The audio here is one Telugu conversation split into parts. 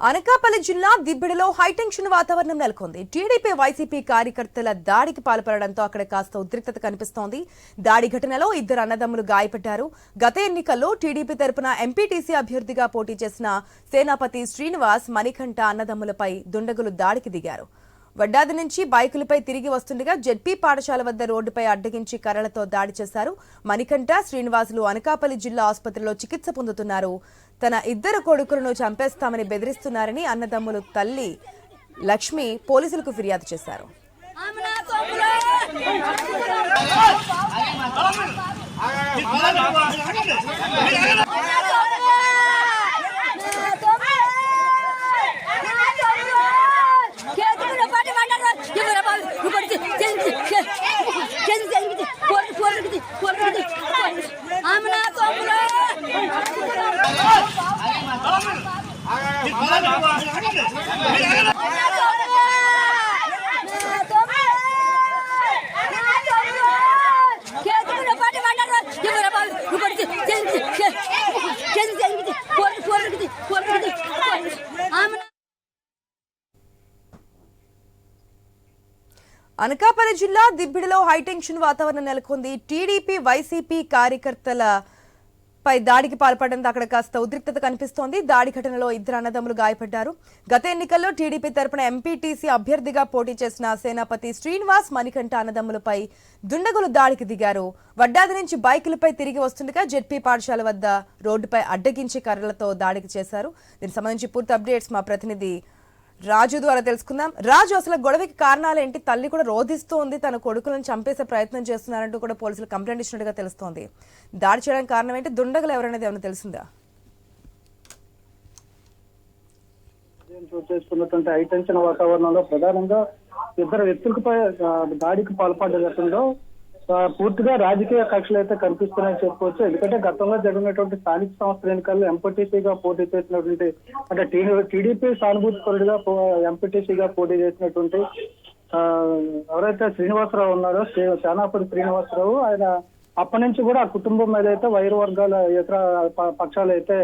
అనకాపల్లి జిల్లా దిబ్బిడిలో హైటెన్షన్ వాతావరణం నెలకొంది. టీడీపీ వైసీపీ కార్యకర్తల దాడికి పాల్పడడంతో అక్కడ కాస్త ఉద్రిక్తత కనిపిస్తోంది. దాడి ఘటనలో ఇద్దరు అన్నదమ్ములు గాయపడ్డారు. గత ఎన్నికల్లో టీడీపీ తరపున ఎంపీటీసీ అభ్యర్థిగా పోటీ చేసిన సేనాపతి శ్రీనివాస్ మణికంఠ అన్నదమ్ములపై దుండగులు దాడికి దిగారు. వడ్డాది నుంచి బైకులపై తిరిగి వస్తుండగా జెడ్పీ పాఠశాల వద్ద రోడ్డుపై అడ్డగించి కర్రలతో దాడి చేశారు. మణికంఠ శ్రీనివాసులు అనకాపల్లి జిల్లా ఆసుపత్రిలో చికిత్స పొందుతున్నారు. తన ఇద్దరు కొడుకులను చంపేస్తామని బెదిరిస్తున్నారని అన్నదమ్ములు తల్లి లక్ష్మి పోలీసులకు ఫిర్యాదు చేశారు. అనకాపల్లి జిల్లా దిబ్బిడిలో హైటెన్షన్ వాతావరణం నెలకొంది. టీడీపీ వైసీపీ కార్యకర్తల పై దాడికి పాల్పడడంతో అక్కడ కాస్త ఉద్రిక్తత కనిపిస్తోంది. దాడి ఘటనలో ఇద్దరు అన్నదమ్ములు గాయపడ్డారు. గత ఎన్నికల్లో టీడీపీ తరపున ఎంపీటీసీ అభ్యర్థిగా పోటీ చేసిన సేనాపతి శ్రీనివాస్ మణికంఠ అన్నదమ్ములపై దుండగులు దాడికి దిగారు. వడ్డాది నుంచి బైకులపై తిరిగి వస్తుండగా జెడ్పీ పాఠశాల వద్ద రోడ్డుపై అడ్డగించి కర్రలతో దాడికి చేశారు. దీనికి సంబంధించి పూర్తి అప్డేట్స్ మా ప్రతినిధి రాజు ద్వారా తెలుసుకుందాం. రాజు అసలు గొడవకి కారణాలు ఏంటి తల్లి కూడా రోధిస్తోంది. తన కొడుకులను చంపేసే ప్రయత్నం చేస్తున్నారంటూ కూడా పోలీసులు కంప్లైంట్ ఇచ్చినట్టుగా తెలుస్తోంది. దాడి చేయడానికి కారణం ఏంటి దుండగలు ఎవరనేది ఏమైనా తెలిసిందా? చోటు చేసుకున్నటువంటి హైటెన్షన్ వాతావరణంలో ప్రధానంగా ఇద్దరు వ్యక్తులపై దాడికి పాల్పడ్డ ఘటనలో పూర్తిగా రాజకీయ కక్షలు అయితే కనిపిస్తున్నాయని చెప్పుకోవచ్చు. ఎందుకంటే గతంలో జరిగినటువంటి స్థానిక సంస్థల ఎన్నికల్లో ఎంపీటీసీగా పోటీ చేసినటువంటి అంటే టీడీపీ సానుభూతి పరుడుగా ఎంపీటీసీగా పోటీ చేసినటువంటి ఆ, ఎవరైతే శ్రీనివాసరావు ఉన్నారో శ్రీ- శ్రీనివాసరావు ఆయన అప్పటి నుంచి కూడా ఆ కుటుంబం మీద అయితే వైరు వర్గాల ఇతర పక్షాలు అయితే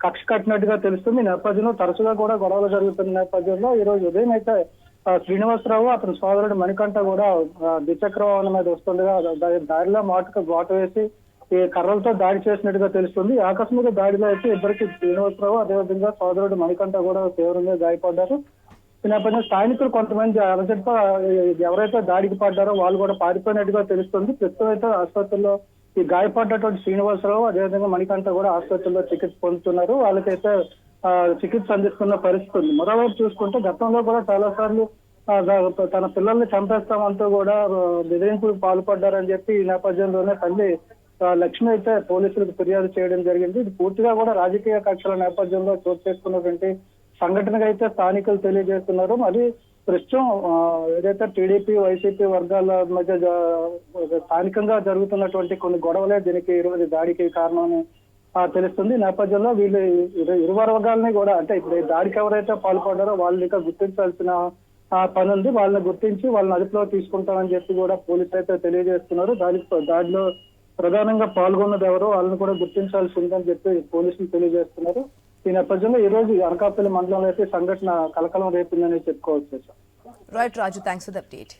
కక్ష కట్టినట్టుగా తెలుస్తుంది. ఈ నేపథ్యంలో తరచుగా కూడా గొడవలు జరుగుతున్న నేపథ్యంలో ఈ రోజు ఉదయం అయితే శ్రీనివాసరావు అతని సోదరుడు మణికంఠ కూడా ద్విచక్ర వాహనం మీద వస్తుండగా దారిలో మాటకు బాట వేసి ఈ కర్రలతో దాడి చేసినట్టుగా తెలుస్తుంది. ఆకస్మిక దాడిలో అయితే ఇద్దరికి శ్రీనివాసరావు అదేవిధంగా సోదరుడు మణికంఠ కూడా తీవ్రంగా గాయపడ్డారు. నేపథ్యంలో స్థానికులు కొంతమంది అలజడిప ఎవరైతే దాడికి పడ్డారో వాళ్ళు కూడా పారిపోయినట్టుగా తెలుస్తుంది. ప్రస్తుతం అయితే ఆసుపత్రిలో ఈ గాయపడ్డటువంటి శ్రీనివాసరావు అదేవిధంగా మణికంఠ కూడా ఆసుపత్రిలో చికిత్స పొందుతున్నారు. వాళ్ళకైతే చికిత్స అందిస్తున్న పరిస్థితి ఉంది. మరోవైపు చూసుకుంటే గతంలో కూడా చాలా సార్లు తన పిల్లల్ని చంపేస్తామంటూ కూడా ఆ, బెదిరింపులకు పాల్పడ్డారని చెప్పి ఈ నేపథ్యంలోనే తల్లి లక్ష్మి అయితే పోలీసులకు ఫిర్యాదు చేయడం జరిగింది. ఇది పూర్తిగా కూడా రాజకీయ కక్షల నేపథ్యంలో చోటు చేసుకున్నటువంటి సంఘటనగా అయితే స్థానికులు తెలియజేస్తున్నారు. మరి ప్రస్తుతం ఆ, ఏదైతే టీడీపీ వైసీపీ వర్గాల మధ్య స్థానికంగా జరుగుతున్నటువంటి కొన్ని గొడవలే దీనికి ఈరోజు దాడికి కారణమని తెలుస్తుంది. నేపథ్యంలో వీళ్ళు ఇరు వర్గాలని కూడా అంటే ఇప్పుడు దాడికి ఎవరైతే పాల్పడ్డారో వాళ్ళని ఇంకా గుర్తించాల్సిన పని ఉంది వాళ్ళని గుర్తించి వాళ్ళని అదుపులో తీసుకుంటామని చెప్పి కూడా పోలీసులు అయితే తెలియజేస్తున్నారు. దాని దాడిలో ప్రధానంగా పాల్గొన్నది ఎవరో వాళ్ళని కూడా గుర్తించాల్సి ఉందని చెప్పి పోలీసులు తెలియజేస్తున్నారు. ఈ నేపథ్యంలో ఈ రోజు అనకాపల్లి మండలంలో అయితే సంఘటన కలకలం రేపిందని చెప్పుకోవచ్చు right Raju thanks for the update